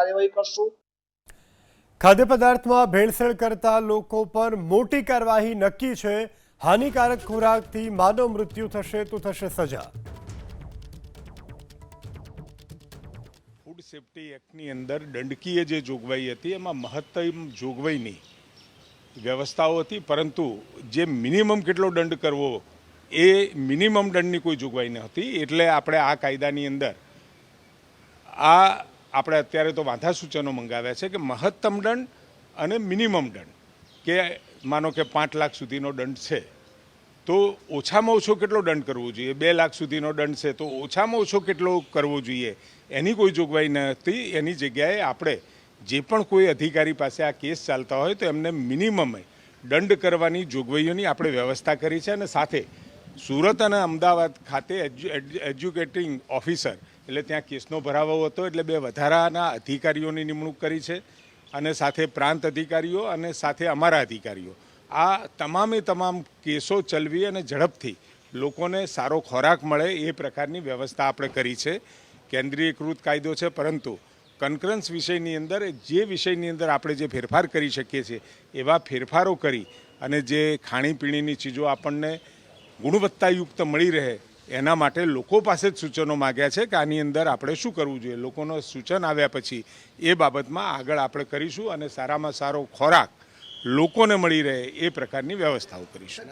કાર્યવાહી કરશું. ખાદ્ય પદાર્થમાં ભેળસેળ કરતા લોકો પર મોટી કાર્યવાહી નક્કી છે. હાનિકારક ખોરાકથી માનવ મૃત્યુ થશે તો થશે સજા. ફૂડ સેફ્ટી એક્ટની અંદર દંડકીય જે જોગવાઈ હતી એમાં મહત્તમ જોગવાઈની વ્યવસ્થાઓ હતી પરંતુ જે મિનિમમ કેટલો દંડ કરવો એ મિનિમમ દંડની કોઈ જોગવાઈ ન હતી. એટલે આપણે આ કાયદાની અંદર આ આપણે અત્યારે તો વાંધા સૂચનો મંગાવ્યા છે કે મહત્તમ દંડ અને મિનિમમ દંડ. કે માનો કે પાંચ લાખ સુધીનો દંડ છે, તો ઓછામાં ઓછો કેટલો દંડ કરવો જોઈએ? બે લાખ સુધીનો દંડ છે, તો ઓછામાં ઓછો કેટલો કરવો જોઈએ? એની કોઈ જોગવાઈ નથી. એની જગ્યાએ આપણે જે પણ કોઈ અધિકારી પાસે આ કેસ ચાલતા હોય તો એમને મિનિમમ દંડ કરવાની જોગવાઈઓની આપણે વ્યવસ્થા કરી છે અને સાથે સુરત અને અમદાવાદ ખાતે એજ્યુ- એજ્યુ- એજ્યુકેટિંગ ઓફિસર, એટલે ત્યાં કેસનો ભરાવો હતો, એટલે બે વધારાના અધિકારીઓની નિમણૂક કરી છે, અને સાથે પ્રાંત અધિકારીઓ અને સાથે અમારા અધિકારીઓ. આ તમામે તમામ કેસો ચલવી અને ઝડપથી લોકોને સારો ખોરાક મળે એ પ્રકારની વ્યવસ્થા આપણે કરી છે. કેન્દ્રીયકૃત કાયદો છે, પરંતુ કન્કરન્સ વિષયની અંદર, જે વિષયની અંદર આપણે જે ફેરફાર કરી શકીએ છીએ, એવા ફેરફારો કરી અને જે ખાણીપીણીની ચીજો આપણને ગુણવત્તાયુક્ત મળી રહે એના માટે લોકો પાસે જ સૂચનો માગ્યા છે કે આની અંદર આપણે શું કરવું જોઈએ. લોકોનો સૂચન આવ્યા પછી એ બાબતમાં આગળ આપણે કરીશું અને સારામાં સારો ખોરાક લોકોને મળી રહે એ પ્રકારની વ્યવસ્થાઓ કરીશું.